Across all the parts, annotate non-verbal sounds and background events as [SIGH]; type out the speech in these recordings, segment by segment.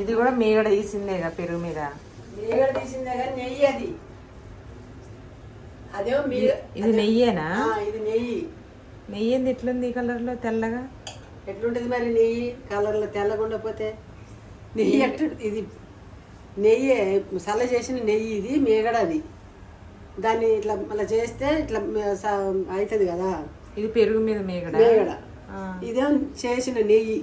ఇది కూడా మీగడ తీసిందేగా పెరుగు మీద? మీగడ తీసిందే కానీ నెయ్యి అది. అదేమో మీ ఇది నెయ్యేనా? ఇది నెయ్యి. నెయ్యి ఏంది ఎట్లుంది ఈ కలర్లో తెల్లగా? ఎట్లుంటది మరి నెయ్యి? కలర్లో తెల్లగుండా పోతే నెయ్యి ఎట్టు ఇది నెయ్యి చల్ల చేసిన నెయ్యి ఇది మీగడ అది దాన్ని ఇట్లా మళ్ళీ చేస్తే ఇట్లా అవుతుంది కదా? ఇది పెరుగు మీద మీగడ? మీగడ. ఆ. ఇదేమో చేసిన నెయ్యి.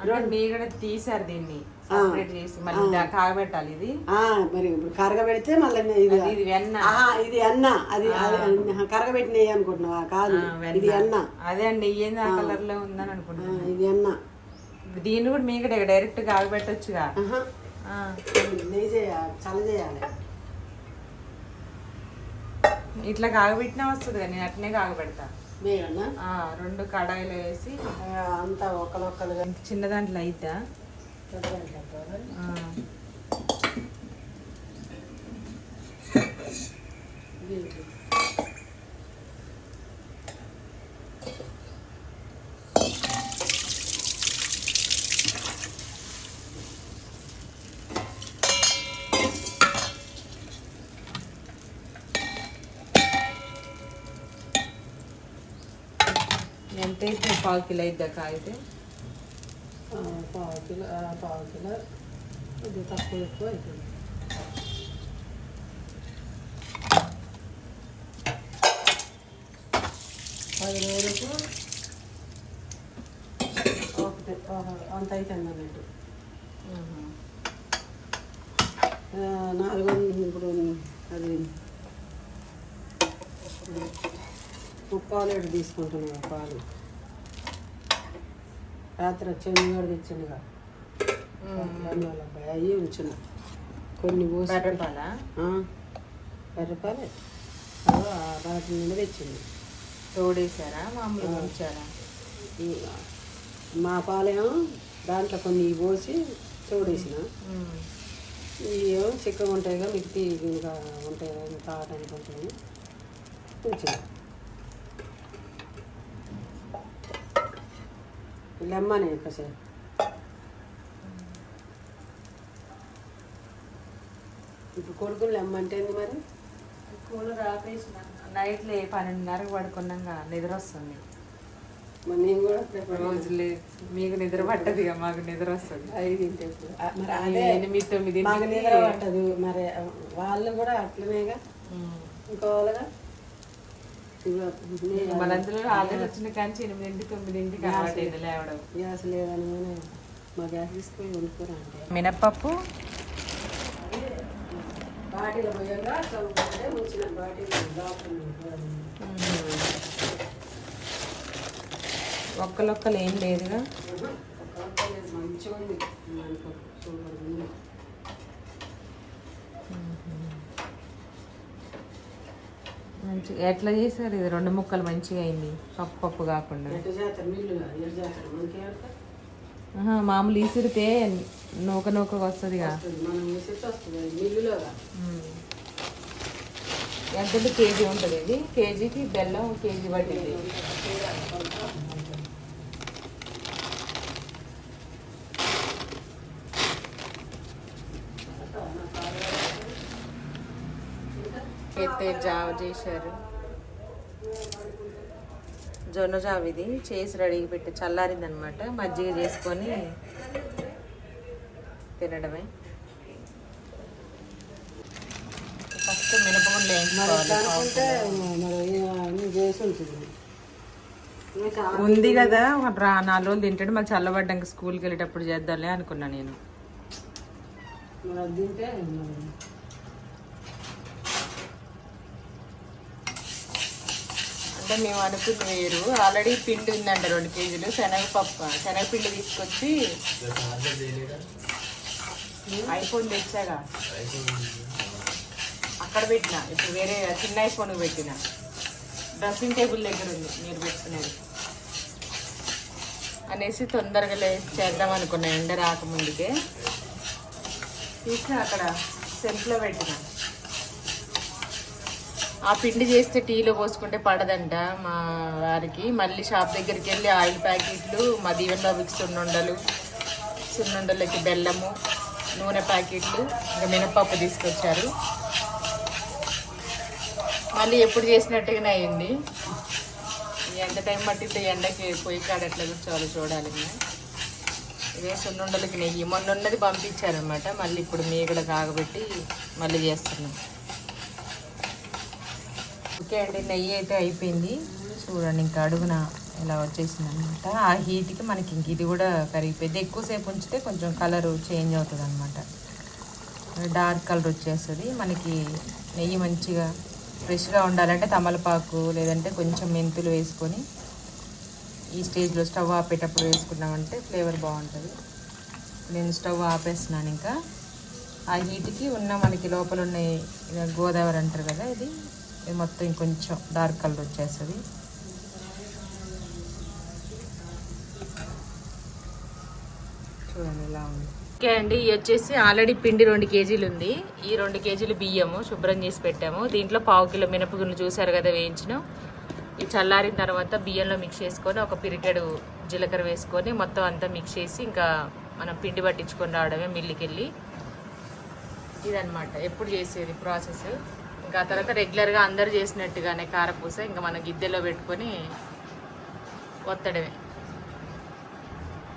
అంటే మీగడ తీసారు దీన్ని సపరేట్ చేసి. మళ్ళీ కాగబెట్టాలి ఇది? ఆ, మరి ఇప్పుడు కరగబెడితే మళ్ళీ ఇది ఇది వెన్న. ఇది అన్న. అది కరగబెట్టిన అనుకుంటున్నావా? కాదు. ఇది అన్న. అదే అండి ఏంది ఆ. కలర్లో ఉందని ఆ, అనుకుంటున్నాను ఇది అన్న. దీన్ని కూడా మీగడ డైరెక్ట్ కాగబెట్టొచ్చుగా. నెయ్యి చేయాలి చల్ల చేయాలి. ఇట్లా కాగబెట్టినా వస్తుంది కానీ నేను అట్నే కాగబెడతా రెండు కడాయిలు వేసి అంతా ఒక్కలొక్కలుగా చిన్న దాంట్లో అయిద్దా? ఆ. అయితే పావు కిలో అయిద్దా కాగితే ఆ, పావు కిలో పావు కిలో. ఇది తక్కువ ఎక్కువ అవుతుంది. పది రోజులకు ఒకటి ఒక అంత అవుతుంది అన్నట్టు. ఆ, నాలుగు వందలు ఇప్పుడు అది ముప్పాలు ఏడు తీసుకుంటున్నా పాలు. రాత్రి వచ్చి కూడా తెచ్చిండుగా అవి ఉంచిన కొన్ని పోసి బర్రెపాలా వాటి నుండి తెచ్చింది తోడేసారా మామూలుగా ఉంచారా? మా పాలేమో దాంట్లో కొన్ని పోసి తోడేసిన. ఇవేమో చిక్కగా ఉంటాయిగా మిగతా ఇంకా ఉంటాయి ఇంకా తాగడానికి ఉంటాయి. ఉంచిన. లెమ్మనే కాసేపు ఇప్పుడు కొడుకుని లెమ్మంటే ఏంది మరి? కూలర్ ఆపేసిన నైట్లో పన్నెండున్నరకు పడుకున్నాక నిద్ర వస్తుంది. మరి నేను కూడా రోజు లేదు మీకు నిద్ర పట్టదు ఇక మాకు నిద్ర వస్తుంది. ఐదింటి మరి అదే ఎనిమిది తొమ్మిది మాకు నిద్ర పట్టదు. మరి వాళ్ళు కూడా అట్లనేగా ఇంకో వాళ్ళగా ఇగో నే- మన అందులో ఆల్రెడీ వచ్చిన కానీ ఎనిమిదింటి తొమ్మిదింటికి లేవడం. గ్యాస్ లేదని కానీ మా గ్యాస్ తీసుకొని వండుకోరా అంటే. మినప్పప్పు. బాటిల్ చదువుకుంటే ఒక్కలొక్కలు ఏం లేదుగా. మంచిగా ఉంది మనకు సూపర్ ఉంది మంచి ఎట్లా చేశారు? ఇది రెండు ముక్కలు మంచిగా అయింది. పప్పు పప్పు కాకుండా. మామూలు ఈసిరితే నూక నూక వస్తుందిగా ఎంత కేజీ ఉంటుంది ఇది? కేజీకి బెల్లం కేజీ పట్టింది. అయితే జావ చేశారు. జొన్న జావ ఇది. చేసి రెడీగా పెట్టి చల్లారింది అనమాట మజ్జిగ చేసుకొని తినడమే. ఫస్ట్ మినపగుండ్లు వేయించుకోవాలి. ఉంది కదా ఒక రా నాలుగు రోజులు తింటాడు. మళ్ళీ చల్లబడ్డాక స్కూల్కి వెళ్ళేటప్పుడు చేద్దాంలే అనుకున్నా నేను. తింటే అంటే మేము అనుకుంది వేరు. ఆల్రెడీ పిండి ఉందంట రెండు కేజీలు. శనగపప్పు శనగపిండి తీసుకొచ్చి ఐఫోన్ తెచ్చాగా. అక్కడ పెట్టిన. ఇప్పుడు వేరే చిన్న ఐఫోన్ పెట్టిన. డ్రెస్సింగ్ టేబుల్ దగ్గర ఉంది మీరు పెట్టుకునేది. అనేసి తొందరగా లే చేద్దాం అనుకున్నా. ఎండ రాకముందుకే. తీసిన అక్కడ సెల్ఫ్లో పెట్టిన. ఆ పిండి చేస్తే టీలో పోసుకుంటే పడదంట మా వారికి. మళ్ళీ షాప్ దగ్గరికి వెళ్ళి ఆయిల్ ప్యాకెట్లు మా దీవెన్ బాబుకి సున్నుండలు సున్నుండలకి బెల్లము నూనె ప్యాకెట్లు ఇంకా మినపప్పు తీసుకొచ్చారు. మళ్ళీ ఎప్పుడు చేసినట్టుగానే అయింది. ఎంత టైం పట్టితే ఎండకి పొయ్యి కాడ ఎట్లా కూర్చోవాలో చూడాలి ఇదే సున్నుండలకి నెయ్యి. మొన్న ఉన్నది పంపించారనమాట మళ్ళీ ఇప్పుడు మీగడ కాగబెట్టి మళ్ళీ చేస్తున్నాం. ఓకే అండి నెయ్యి అయితే అయిపోయింది. చూడండి ఇంకా అడుగున ఇలా వచ్చేసింది అనమాట ఆ హీట్కి మనకి ఇంక ఇది కూడా కరిగిపోయింది. ఎక్కువసేపు ఉంచితే కొంచెం కలరు చేంజ్ అవుతుంది అనమాట డార్క్ కలర్ వచ్చేస్తుంది. మనకి నెయ్యి మంచిగా ఫ్రెష్గా ఉండాలంటే తమలపాకు లేదంటే కొంచెం మెంతులు వేసుకొని ఈ స్టేజ్లో స్టవ్ ఆపేటప్పుడు వేసుకున్నామంటే ఫ్లేవర్ బాగుంటుంది. నేను స్టవ్ ఆపేస్తున్నాను ఇంకా. ఆ హీట్కి ఉన్న మనకి లోపల ఉన్న గోదావరి అంటారు కదా ఇది. ఇది మొత్తం ఇంకొంచెం డార్క్ కలర్ వచ్చేస్తుంది. చూడండి ఇలా ఉంది. ఓకే అండి ఇది వచ్చేసి ఆల్రెడీ పిండి రెండు కేజీలు ఉంది. ఈ రెండు కేజీలు బియ్యము శుభ్రం చేసి పెట్టాము. దీంట్లో పావు కిలో మినపగుళ్ళు చూసారు కదా వేయించినాం. ఇది చల్లారిన తర్వాత బియ్యంలో మిక్స్ చేసుకొని ఒక పిరికెడు జీలకర్ర వేసుకొని మొత్తం అంతా మిక్స్ చేసి ఇంకా మనం పిండి పట్టించుకొని రావడమే మిల్లికి వెళ్ళి. ఇదన్నమాట ఎప్పుడు చేసేది ప్రాసెస్ ఇంకా ఆ తర్వాత రెగ్యులర్గా అందరు చేసినట్టుగానే కారపూస ఇంకా మన గిద్దెలో పెట్టుకొని ఒత్తడమే.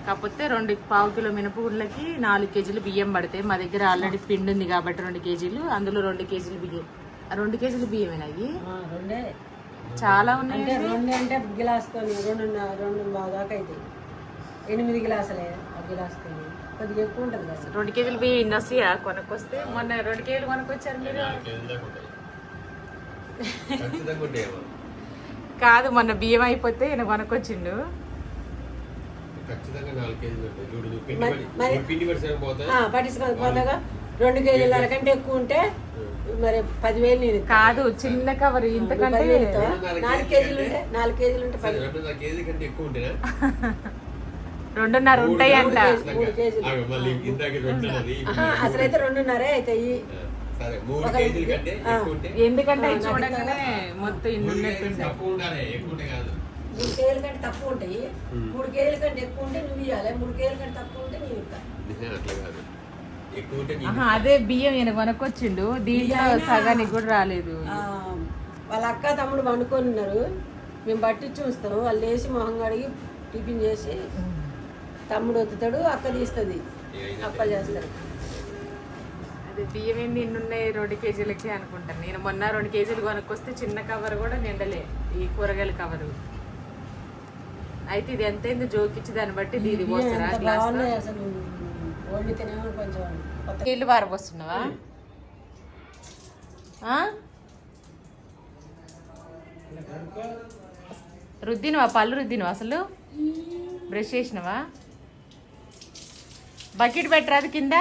కాకపోతే రెండు పావు కిలో మినపగుళ్ళకి నాలుగు కేజీలు బియ్యం పడతాయి. మా దగ్గర ఆల్రెడీ పిండి ఉంది కాబట్టి రెండు కేజీలు. అందులో రెండు కేజీలు బియ్యం. ఆ రెండు కేజీలు బియ్యమేనా అవి ఆ, రెండే. చాలా ఉన్నాయి అంటే రెండు అంటే గిలాస్తో రెండు రెండు దాకా అవుతాయి. ఎనిమిది గిలాసులే ఆ గిలాస్తో. కొద్దిగా ఎక్కువ ఉంటుంది రెండు కేజీలు బియ్యం ఇన్ని వస్తాయా కొనుక్కొస్తే మొన్న రెండు కేజీలు కొనుక్కొచ్చారు మీరు? కాదు మొన్న బియ్యం అయిపోతే ఈయన కొనుక్కొచ్చిండు. రెండు కేజీల. కంటే ఎక్కువ ఉంటే మరి పదివేలు నేను. కాదు చిన్న కవర్ ఇంతకంటే? నాలుగు కేజీలు ఉంటే నాలుగు కేజీలు ఉంటే పది రెండున్నర కేజీ కంటే ఎక్కువ ఉంటేనా? రెండున్నర ఉంటాయి అంట అసలైతే రెండున్నరే అవుతాయి ఎందుకంటే చూడగానే మొత్తం ఇన్ని మూడు కేజీల కంటే తక్కువ ఉండాలి ఎక్కువ ఉంటే కాదు. మూడు కేజీల కంటే తక్కువ ఉంటాయి. మూడు కేజీల కంటే ఎక్కువ ఉంటే నువ్వు ఇవ్వాలి మూడు కేజీల కంటే తక్కువ ఉంటే నేను ఇస్తాను అదే బియ్యం ఈయన కొనుక్కొచ్చిండు. దీంట్లో సగానికి కూడా రాలేదు. ఆ, వాళ్ళ అక్క తమ్ముడు వండుకొని ఉన్నారు. మేము పట్టించి ఉంచుతాము వాళ్ళు లేచి మొహం కడిగి టిఫిన్ చేసి తమ్ముడు వత్తుతాడు అక్క తీస్తుంది. అప్ప చేస్తారు బియ్యం ఏంది ఇన్ని ఉన్నాయి రెండు కేజీలకి అనుకుంటాను. నేను మొన్న రెండు కేజీలు కొనుక్కొస్తే చిన్న కవర్ కూడా నిండలే ఈ కూరగాయల కవరు అయితే ఇది ఎంతైంది జోకిచ్చి దాన్ని బట్టి ఇది పోస్తారా? ఎంత నీళ్ళు పారబోస్తున్నావా? రుద్దినవా? పళ్ళు రుద్దినవా అసలు? బ్రష్ చేసినవా? బకెట్ పెట్టరాదు కింద?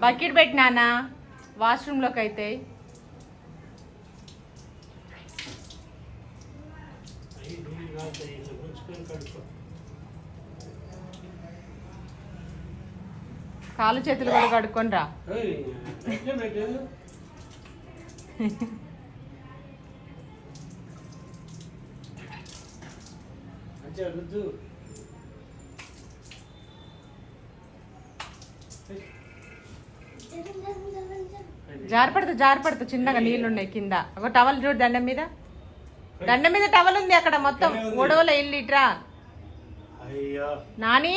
బకెట్ పెట్టినానా వాష్రూమ్లోకి అయితే కాలు చేతులు కూడా కడుక్కొని రా. [LAUGHS] జారిపడుతూ జారిపడుతూ చిన్నగా నీళ్ళు ఉన్నాయి కింద. ఒక టవల్ చూడు దండం మీద. దండం మీద టవల్ ఉంది అక్కడ మొత్తం. గొడవల ఇల్లు ఇట్రా. నాని?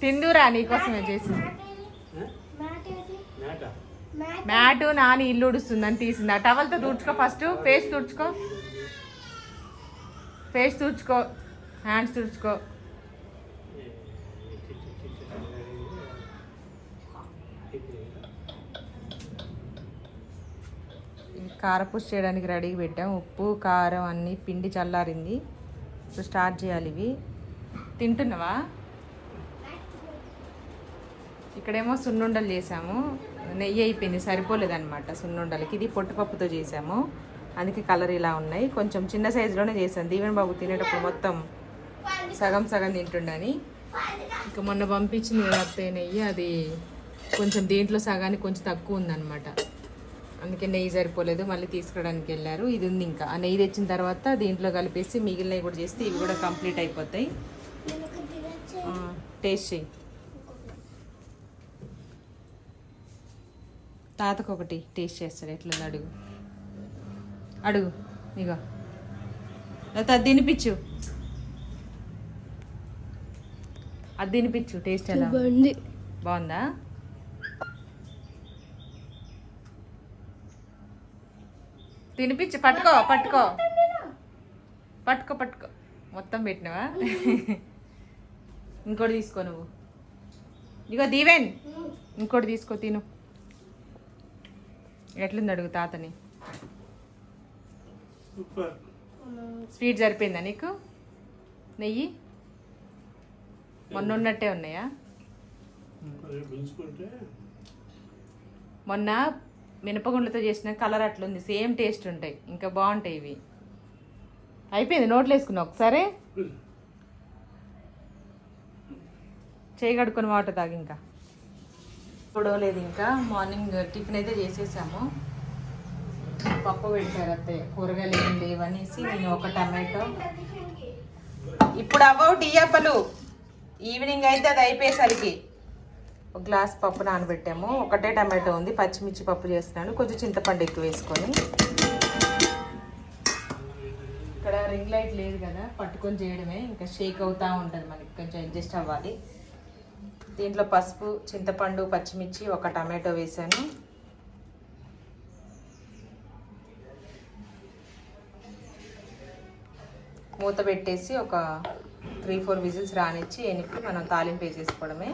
తిందురా నీకోసమే చేసి. మ్యాట్? నాని ఇల్లు ఉడుస్తుందని తీసింది. ఆ టవల్తో తుడుచుకో ఫస్ట్. ఫేస్ తుడుచుకో. ఫేస్ తుడుచుకో. హ్యాండ్స్ తుడుచుకో. కారపూస చేయడానికి రెడీ పెట్టాం. ఉప్పు కారం అన్నీ పిండి చల్లారింది. ఇప్పుడు స్టార్ట్ చేయాలి ఇవి. తింటున్నావా? ఇక్కడేమో సున్నుండలు చేసాము. నెయ్యి అయిపోయింది సరిపోలేదన్నమాట సున్నుండలకి. ఇది పొట్టుపప్పుతో చేసాము. అందుకే కలర్ ఇలా ఉన్నాయి. కొంచెం చిన్న సైజులోనే చేసాను దీవెన్ బాబు తినేటప్పుడు మొత్తం సగం సగం తింటుండని. ఇంకా మొన్న పంపించింది కదా అత్తయ్య నెయ్యి. అది కొంచెం దీంట్లో సగానికి కొంచెం తక్కువ ఉందన్నమాట. అందుకే నెయ్యి సరిపోలేదు మళ్ళీ తీసుకురావడానికి వెళ్ళారు. ఇది ఉంది ఇంకా. ఆ నెయ్యి తెచ్చిన తర్వాత దీంట్లో కలిపేసి మిగిలినవి కూడా చేస్తే ఇవి కూడా కంప్లీట్ అయిపోతాయి. టేస్ట్ చేయి తాతకు ఒకటి టేస్ట్ చేస్తాడు. ఎట్లుంది అడుగు. అడుగు ఇగో. లేకపోతే అది తినిపించు. అది తినిపించు టేస్ట్ ఎలా? బాగుందా? తినిపించు పట్టుకో పట్టుకో. పట్టుకో పట్టుకో. మొత్తం పెట్టినవా? ఇంకోటి తీసుకో నువ్వు. ఇగో దీవెన్ ఇంకోటి తీసుకో తిను. ఎట్లుంది అడుగు తాతని? స్వీట్ సరిపోయిందా నీకు? నెయ్యి? మొన్న ఉన్నట్టే ఉన్నాయా? మొన్న మినపగుండ్లతో చేసిన కలర్ అట్లుంది. సేమ్ టేస్ట్ ఉంటాయి. ఇంకా బాగుంటాయి ఇవి. అయిపోయింది నోట్లు వేసుకున్నా ఒకసారి. చేయి కడుక్కొని వాటర్ తాగి ఇంకా. చూడలేదు ఇంకా. మార్నింగ్ టిఫిన్ అయితే చేసేసాము. పప్పు పెట్టారు అత్తే. కూరగాయలు ఏం లేవనేసి నేను ఒక టమాటో. ఇప్పుడు అవ్వవు టీ అప్పలు ఈవినింగ్ అయితే అది అయిపోయేసరికి. ఒక గ్లాస్ పప్పు నానబెట్టాము. ఒకటే టమాటో ఉంది. పచ్చిమిర్చి పప్పు చేస్తున్నాను. కొంచెం చింతపండు ఎక్కువ వేసుకొని. ఇక్కడ రింగ్ లైట్ లేదు కదా. పట్టుకొని చేయడమే. ఇంకా షేక్ అవుతూ ఉంటుంది మనకి. కొంచెం అడ్జస్ట్ అవ్వాలి. దీంట్లో పసుపు చింతపండు పచ్చిమిర్చి ఒక టమాటో వేసాను. మూత పెట్టేసి ఒక త్రీ ఫోర్ విజిల్స్ రానిచ్చి ఎనిపి మనం తాలింపు వేసేసుకోవడమే.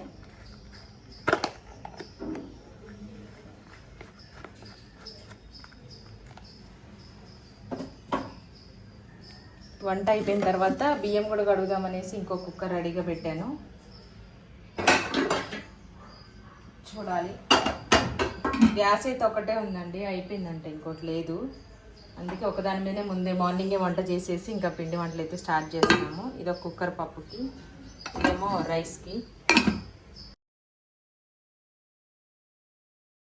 వంట అయిపోయిన తర్వాత బియ్యం కూడా కడుగుదామనేసి ఇంకో కుక్కర్ రెడీగా పెట్టాను. చూడాలి. గ్యాస్ అయితే ఒకటే ఉందండి అయిపోయిందంటే ఇంకోటి లేదు. అందుకే ఒకదాని మీదనే ముందే మార్నింగే వంట చేసేసి ఇంకా పిండి వంటలు అయితే స్టార్ట్ చేస్తున్నాము. ఇది ఒక కుక్కర్ పప్పుకి ఇదేమో రైస్కి.